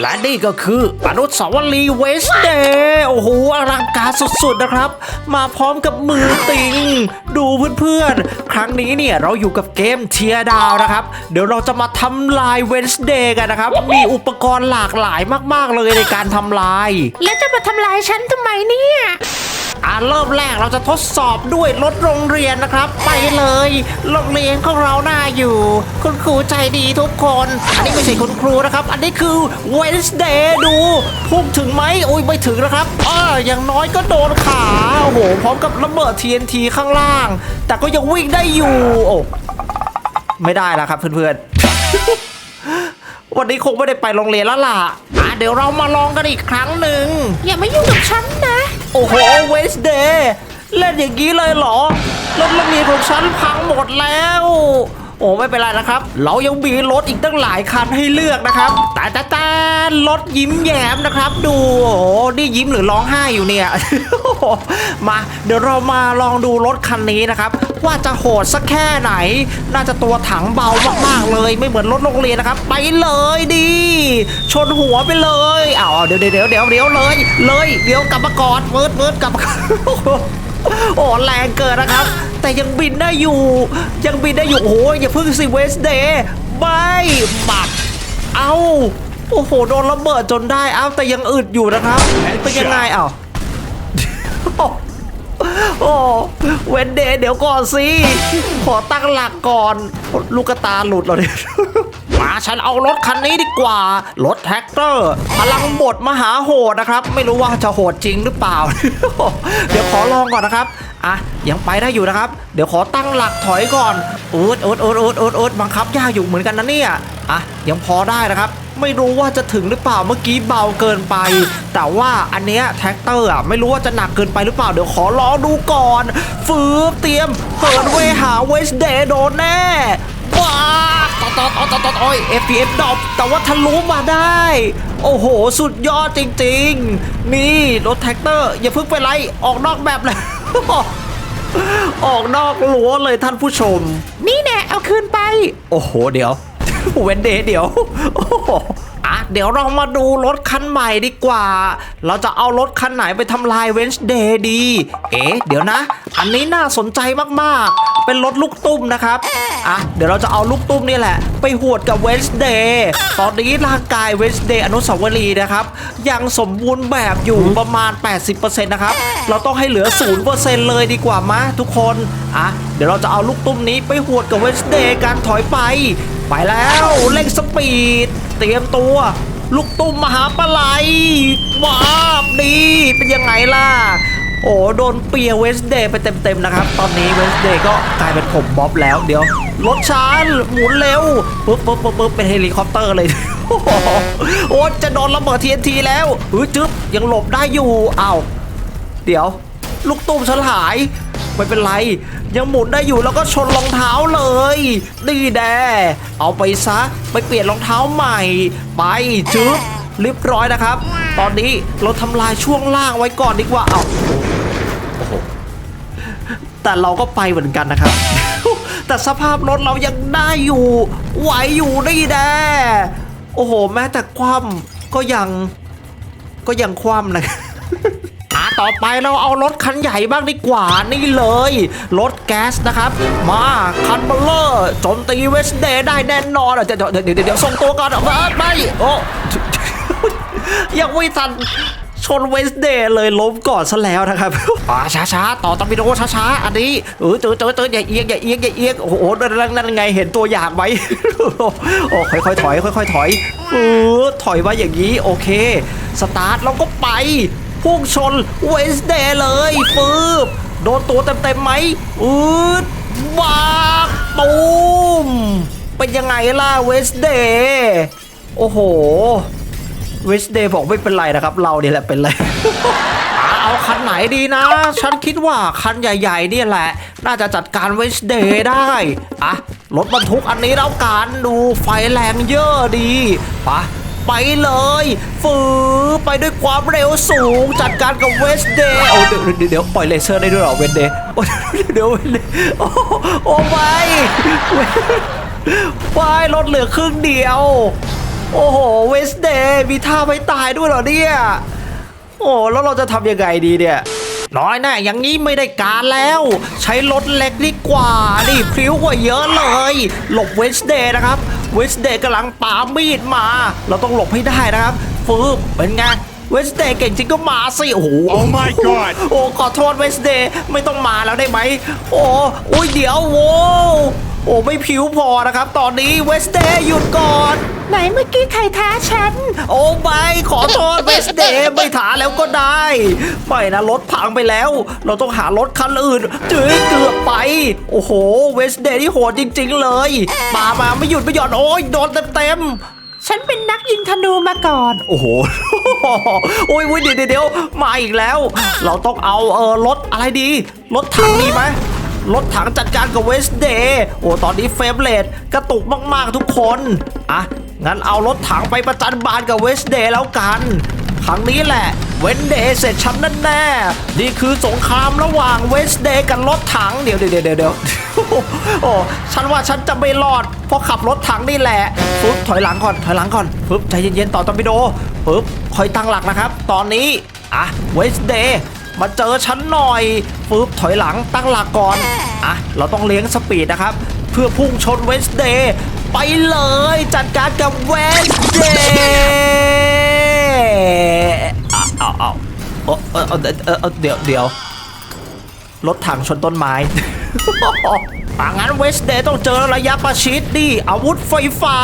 และนี่ก็คืออนุสาวรีย์เวสเดย์โอ้โหอลังการสุดๆนะครับ มาพร้อมกับมือติง ดูเพื่อนๆ ครั้งนี้เนี่ยเราอยู่กับเกมเทียดาวนะครับ เดี๋ยวเราจะมาทำลายเวนส์เดย์กันนะครับ มีอุปกรณ์หลากหลายมากๆเลยในการทำลาย แล้วจะมาทำลายฉันทำไมเนี่ย เริ่มแรกเราจะทดสอบด้วยรถโรงเรียนนะครับ ไปเลย โรงเรียนของเราหน้าอยู่ คุณครูใจดีทุกคน อันนี้ไม่ใช่คุณครูนะครับ อันนี้คือ Wednesday ดูพุ่งถึงไหมโอ้ยไม่ถึงนะครับอ่าอย่างน้อยก็โดนขาโอ้โหพร้อมกับระเบิด TNT ข้างล่าง แต่ก็ยังวิ่งได้อยู่ โอ้ไม่ได้แล้วครับเพื่อนๆ วันนี้คงไม่ได้ไปโรงเรียนแล้วล่ะอะเดี๋ยวเรามาลองกันอีกครั้งหนึ่งอย่ามายุ่งกับฉันนะ โอ้โหเวสเดย์เล่นอย่างนี้เลยเหรอรถโรงเรียนของฉันพังหมดแล้ว โอ้ไม่เป็นไรนะครับ เรายังมีรถอีกตั้งหลายคันให้เลือกนะครับแต่แต่แต่รถยิ้มแย้มนะครับ ดูโอ้นี่ยิ้มหรือร้องไห้อยู่เนี่ย มา เดี๋ยวเรามาลองดูรถคันนี้นะครับ ว่าจะโหดสักแค่ไหน น่าจะตัวถังเบามากๆเลย ไม่เหมือนรถโรงเรียนนะครับ ไปเลยดี ชนหัวไปเลยอ้าวเดี๋ยวเดี๋ยวเดี๋ยวเดี๋ยวเลย เลย เดี๋ยวกลับมาก่อนเมิร์ดเมิร์ดกลับมา โอ้แรงเกินนะครับ แต่ยังบินได้อยู่ ยังบินได้อยู่โอ้โหอย่าเพิ่งสิเวสเดย์ไม่บับเอาโอ้โหโดนระเบิดจนได้เอาแต่ยังอึดอยู่นะครับเป็นยังไงเอ้าโอ้เวนเดย์เดี๋ยวก่อนสิขอตั้งหลักก่อน ลูกกระตาหลุดแล้วเนี่ย มาฉันเอารถคันนี้ดีกว่า รถแท็กเตอร์ พลังบดมหาโหดนะครับ ไม่รู้ว่าจะโหดจริงหรือเปล่า เดี๋ยวขอลองก่อนนะครับอะยังไปได้อยู่นะครับ เดี๋ยวขอตั้งหลักถอยก่อนอูดอูดอูดอูดอูดอูดบังคับยากอยู่เหมือนกันนะเนี่ยอะยังพอได้นะครับ ไม่รู้ว่าจะถึงหรือเปล่าเมื่อกี้เบาเกินไป แต่ว่าอันเนี้ยแท็กเตอร์อะไม่รู้ว่าจะหนักเกินไปหรือเปล่าเดี๋ยวขอลองดูก่อน ฟืบเตรียมเปิดเวหาเวสเดย์โดนแน่ ต่อต่อต่อต่อต่อโอ้ย FPS ดรอปแต่ว่าทะลุมาได้ โอ้โห สุดยอดจริงๆ นี่รถแท็กเตอร์ อย่าเพิ่งไปไล่ออกนอกแบบเลยออกนอกรั้วเลยท่านผู้ชม นี่แน่เอาคืนไป โอ้โห เดี๋ยวเวนเดย์เดี๋ยวโอ้โหอะ เดี๋ยวเรามาดูรถคันใหม่ดีกว่า เราจะเอารถคันไหนไปทำลายเวนส์เดย์ดี เอ๊ะ เดี๋ยวนะ อันนี้น่าสนใจมากๆ เป็นรถลูกตุ้มนะครับ อะ เดี๋ยวเราจะเอาลูกตุ้มนี่แหละ ไปหวดกับเวนส์เดย์ตอนนี้ร่างกายเวนส์เดย์อนุสาวรีย์นะครับ ยังสมบูรณ์แบบอยู่ประมาณ 80%นะครับ เราต้องให้เหลือ 0%เลยดีกว่ามะทุกคน อะ เดี๋ยวเราจะเอาลูกตุ้มนี้ไปหวดกับเวนส์เดย์การถอยไป ไปแล้วเร่งสปีด เตรียมตัว ลูกตุ้มมหาปลาไหลว้าบดีเป็นยังไงล่ะ โอ้โดนเปียเวสเดย์ไปเต็มๆนะครับ ตอนนี้เวสเดย์ก็กลายเป็นผมบ๊อบแล้วเดี๋ยวรถช้าหมุนเร็วปุ๊บปุ๊บปุ๊บปุ๊บเป็นเฮลิคอปเตอร์เลยโอ้โหโอ้จะโดนระเบิดทีนทีแล้วเฮ้ยจึ๊บยังหลบได้อยู่อ้าวเดี๋ยว ลูกตุ้มฉันหาย ไม่เป็นไร ยังหมุนได้อยู่แล้วก็ชนรองเท้าเลยนี่แดเอาไปซะไปเปลี่ยนรองเท้าใหม่ ไปจึ๊บเรียบร้อยนะครับ ตอนนี้เราทำลายช่วงล่างไว้ก่อนดีกว่าเอาโอ้โหแต่เราก็ไปเหมือนกันนะครับ แต่สภาพรถเรายังได้อยู่ ไหวอยู่นี่แดโอ้โห แม้แต่คว่ำก็ยังก็ยังคว่ำนะครับ อะต่อไปเราเอารถคันใหญ่บ้างดีกว่านี่เลย รถแก๊สนะครับ มาคันเบลเลอร์โจมตีเวสเดย์ได้แน่นอนเดี๋ยวเดี๋ยวเดี๋ยวส่งตัวก่อนอะไม่โอ้ยังไม่ทันชนเวสเดย์เลยล้มก่อนซะแล้วนะครับอ่าช้าๆ ต่อตอร์ปิโดช้าๆ อันนี้เออเจอเจอเจออย่าเอียงอย่าเอียงอย่าเอียงโอ้โหนั่นนั่นไงเห็นตัวอย่างไหมโอ้ค่อยๆถอย ค่อยๆถอยเออถอยมาอย่างนี้โอเค สตาร์ทเราก็ไป พุ่งชนเวสเดย์เลยฟืบโดนตัวเต็มๆไหมอืดวากตูมเป็นยังไงล่ะเวสเดย์โอ้โหเวสเดย์บอกไม่เป็นไรนะครับ เราเนี่ยแหละเป็นไรเอาคันไหนดีนะ ฉันคิดว่าคันใหญ่ๆเนี่ยแหละ น่าจะจัดการเวสเดย์ได้อะรถบรรทุกอันนี้แล้วกันดูไฟแรงเยอะดีปะ ไปเลยฝือไปด้วยความเร็วสูง จัดการกับเวสเดย์โอ้เดี๋ยวเดี๋ยวปล่อยเลเซอร์ได้ด้วยเหรอเวสเดย์โอ้เดี๋ยวเวสเดย์โอ้โอ้ไม่ไปรถเหลือครึ่งเดียว โอ้โหเวสเดย์มีท่าไม่ตายด้วยเหรอเนี่ยโอ้แล้วเราจะทำยังไงดีเนี่ยน้อยแน่อย่างนี้ไม่ได้การแล้ว ใช้รถเล็กดีกว่า นี่พริ้วกว่าเยอะเลย หลบเวสเดย์นะครับ เวสเดย์กำลังปามีดมา เราต้องหลบให้ได้นะครับฟืบเป็นไงเวสเดย์เก่งจริงก็มาสิ โอ้โห Oh my god โอ้ขอโทษเวสเดย์ไม่ต้องมาแล้วได้ไหม โอ้อุ้ยเดี๋ยวโว้วโอ้ไม่ผิวพอนะครับ ตอนนี้เวสเดย์หยุดก่อน ไหนเมื่อกี้ใครท้าฉัน โอ้ไม่ขอโทษเวสเดย์ไม่ถาแล้วก็ได้ ไม่นะรถพังไปแล้ว เราต้องหารถคันอื่นจื้อเกือบไป โอ้โห เวสเดย์ที่โหดจริง ๆ เลยมามาไม่หยุดไม่หย่อนโอ้ยโดนเต็มๆฉันเป็นนักยิงธนูมาก่อน โอ้โห โอ้ยอุ๊ยเดี๋ยวเดี๋ยวเดี๋ยวมาอีกแล้ว เราต้องเอาเออรถอะไรดี รถถังดีไหมรถถังจัดการกับเวสเดย์ โอ้ ตอนนี้เฟรมเรทกระตุกมาก ๆ ทุกคน อะ งั้นเอารถถังไปประจันบานกับเวสเดย์แล้วกัน ครั้งนี้แหละ เวนเดย์เสร็จฉันนั่นแน่นี่คือสงครามระหว่างเวสเดย์กับรถถังเดี๋ยวเดี๋ยวเดี๋ยวเดี๋ยวโอ้ฉันว่าฉันจะไม่รอด เพราะขับรถถังนี่แหละปึ๊บถอยหลังก่อนถอยหลังก่อนปึ๊บใจเย็นๆต่อตอร์ปิโดปึ๊บคอยตั้งหลักนะครับ ตอนนี้อะเวสเดย์มาเจอฉันหน่อยปึ๊บถอยหลังตั้งหลักก่อนอะเราต้องเลี้ยงสปีดนะครับ เพื่อพุ่งชนเวสเดย์ ไปเลย จัดการกับเวสเดเอาเอาเอาเออเออเออเออเออเดี๋ยวเดี๋ยวรถถังชนต้นไม้ อ่างั้นเวสเดย์ต้องเจอระยะประชิดดิอาวุธไฟฟ้า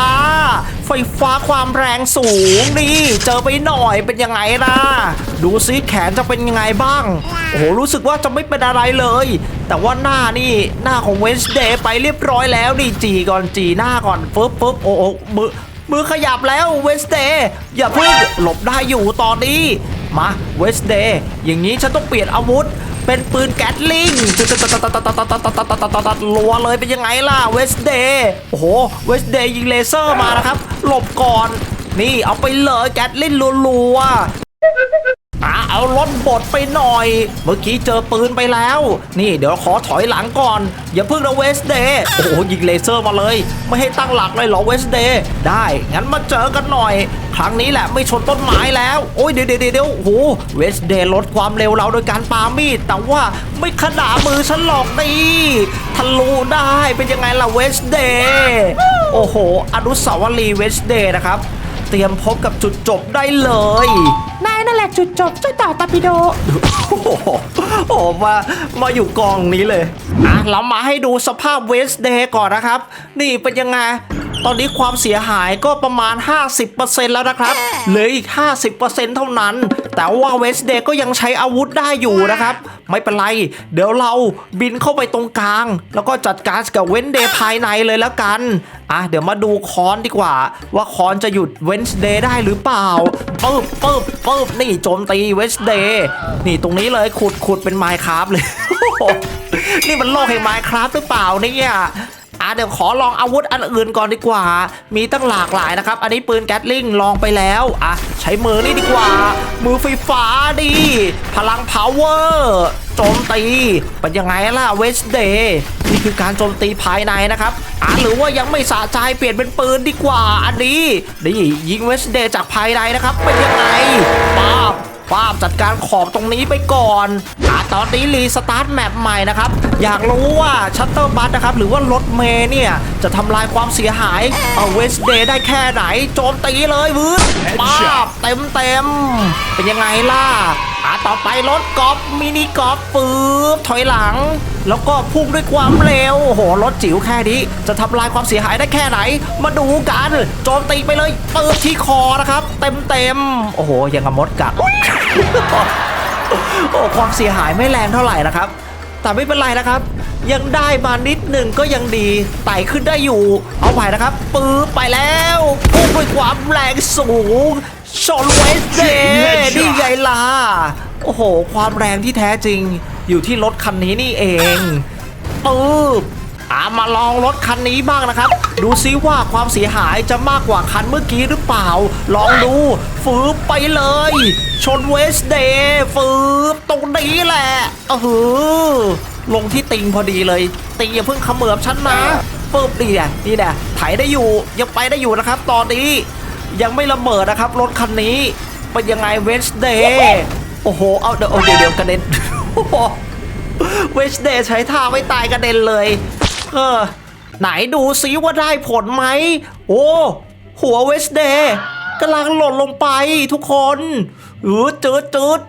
ไฟฟ้าความแรงสูงดิเจอไปหน่อยเป็นยังไงล่ะ ดูซิแขนจะเป็นยังไงบ้าง โอ้โห รู้สึกว่าจะไม่เป็นอะไรเลย แต่ว่าหน้านี่หน้าของเวสเดย์ไปเรียบร้อยแล้วนี่จีก่อนจีหน้าก่อนปึ๊บปึ๊บโอ้โหมือมือขยับแล้วเวสเดย์อย่าเพิ่งหลบได้อยู่ตอนนี้ มาเวสเดย์อย่างนี้ฉันต้องเปลี่ยนอาวุธ เป็นปืนแก๊สลิงรัวเลยเป็นยังไงล่ะเวสเดย์โอ้โหเวสเดย์ยิงเลเซอร์มานะครับ หลบก่อน นี่เอาไปเลยแก๊สลิงรัวๆ อะเอารถบดไปหน่อย เมื่อกี้เจอปืนไปแล้ว นี่เดี๋ยวขอถอยหลังก่อน อย่าเพิ่งนะเวสเดย์โอ้โหยิงเลเซอร์มาเลย ไม่ให้ตั้งหลักเลยเหรอเวสเดย์ได้ งั้นมาเจอกันหน่อย ครั้งนี้แหละไม่ชนต้นไม้แล้ว โอ้ยเดี๋ยวเดี๋ยวเดี๋ยวโอ้โหเวสเดย์ลดความเร็วเราโดยการปามีด แต่ว่าไม่ขนามือฉันหรอกนี่ทะลุได้เป็นยังไงล่ะเวสเดย์โอ้โห อนุสาวรีย์เวสเดย์นะครับ เตรียมพบกับจุดจบได้เลย นายนั่นแหละจุดจบเจ้าต่อตอร์ปิโด โอ้โหโอ้โหมา มาอยู่กองนี้เลย อะ เรามาให้ดูสภาพเวสเดย์ก่อนนะครับ นี่เป็นยังไง ตอนนี้ความเสียหายก็ประมาณ 50%แล้วนะครับ เหลืออีก 50%เท่านั้น แต่ว่าเวสเดย์ก็ยังใช้อาวุธได้อยู่นะครับ ไม่เป็นไร เดี๋ยวเราบินเข้าไปตรงกลาง แล้วก็จัดการกับเวนเดย์ภายในเลยแล้วกัน อะเดี๋ยวมาดูคอนดีกว่า ว่าคอนจะหยุดเวนเดย์ได้หรือเปล่าปึ๊บปึ๊บปึ๊บนี่โจมตีเวนเดย์นี่ตรงนี้เลยขุดขุดเป็นไมค์ครับเลย นี่มันโลกแห่งไมค์ครับหรือเปล่าเนี่ยอะ เดี๋ยวขอลองอาวุธอันอื่นก่อนดีกว่า มีตั้งหลากหลายนะครับ อันนี้ปืนแก๊สลิงลองไปแล้วอะใช้มือนี่ดีกว่า มือไฟฟ้าดิพลังพาวเวอร์โจมตีเป็นยังไงล่ะเวสเดย์นี่คือการโจมตีภายในนะครับอะหรือว่ายังไม่สะใจเปลี่ยนเป็นปืนดีกว่าอันนี้นี่ยิงเวสเดย์จากภายในนะครับเป็นยังไงป้าบ ป้าบจัดการขอบตรงนี้ไปก่อนอะตอนนี้รีสตาร์ทแมปใหม่นะครับ อยากรู้ว่าชัตเตอร์บัสนะครับ หรือว่ารถเมย์เนี่ย จะทำลายความเสียหายเอาเวสเดย์ได้แค่ไหน โจมตีเลยวืดป้าบเต็มเต็มๆเป็นยังไงล่ะ อะต่อไปรถกอล์ฟมินิกอล์ฟปื๊บถอยหลัง แล้วก็พุ่งด้วยความเร็วโอ้โหรถจิ๋วแค่นี้ จะทำลายความเสียหายได้แค่ไหน มาดูกันโจมตีไปเลยปืบที่คอนะครับ เต็มเต็มโอ้โหยังกับมดกัดโอ้ความเสียหายไม่แรงเท่าไหร่นะครับ แต่ไม่เป็นไรนะครับ ยังได้มานิดหนึ่งก็ยังดีไต่ขึ้นได้อยู่ เอาไปนะครับปื๊บไปแล้วพุ่งด้วยความแรงสูง ชนเวสเดย์นี่ไงล่ะ โอ้โห ความแรงที่แท้จริง อยู่ที่รถคันนี้นี่เองปื๊บอามาลองรถคันนี้บ้างนะครับ ดูซิว่าความเสียหายจะมากกว่าคันเมื่อกี้หรือเปล่า ลองดูฟืบไปเลย ชนเวสเดย์ฟืบตรงนี้แหละเออลงที่ติงพอดีเลย ติงอย่าเพิ่งเขมือบฉันนะฟืบดีแหละนี่แหละไถได้อยู่ยังไปได้อยู่นะครับ ตอนนี้ ยังไม่ระเบิดนะครับ รถคันนี้ เป็นยังไงเวนส์เดย์โอ้โห เอาเดี๋ยวเดี๋ยวเดี๋ยวกระเด็นเวนส์เดย์ใช้ท่าไม่ตายกระเด็นเลย เออ ไหนดูซิว่าได้ผลไหม โอ้ หัวเวสเดย์กำลังหล่นลงไปทุกคนเออจืดจืด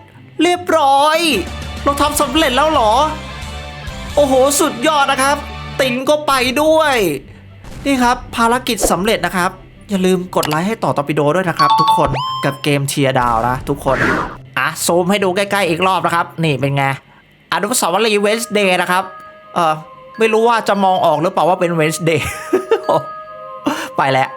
เรียบร้อย เราทำสำเร็จแล้วเหรอ โอ้โห สุดยอดนะครับ ตินก็ไปด้วย นี่ครับภารกิจสำเร็จนะครับ อย่าลืมกดไลค์ให้ต่อตอปิโดด้วยนะครับ ทุกคนกับเกมเทียดาวนะทุกคน อะซูมให้ดูใกล้ๆอีกรอบนะครับ นี่เป็นไงอนุสาวรีย์เวนส์เดย์นะครับ เออไม่รู้ว่าจะมองออกหรือเปล่าว่าเป็นเวนส์เดย์ไปแล้ว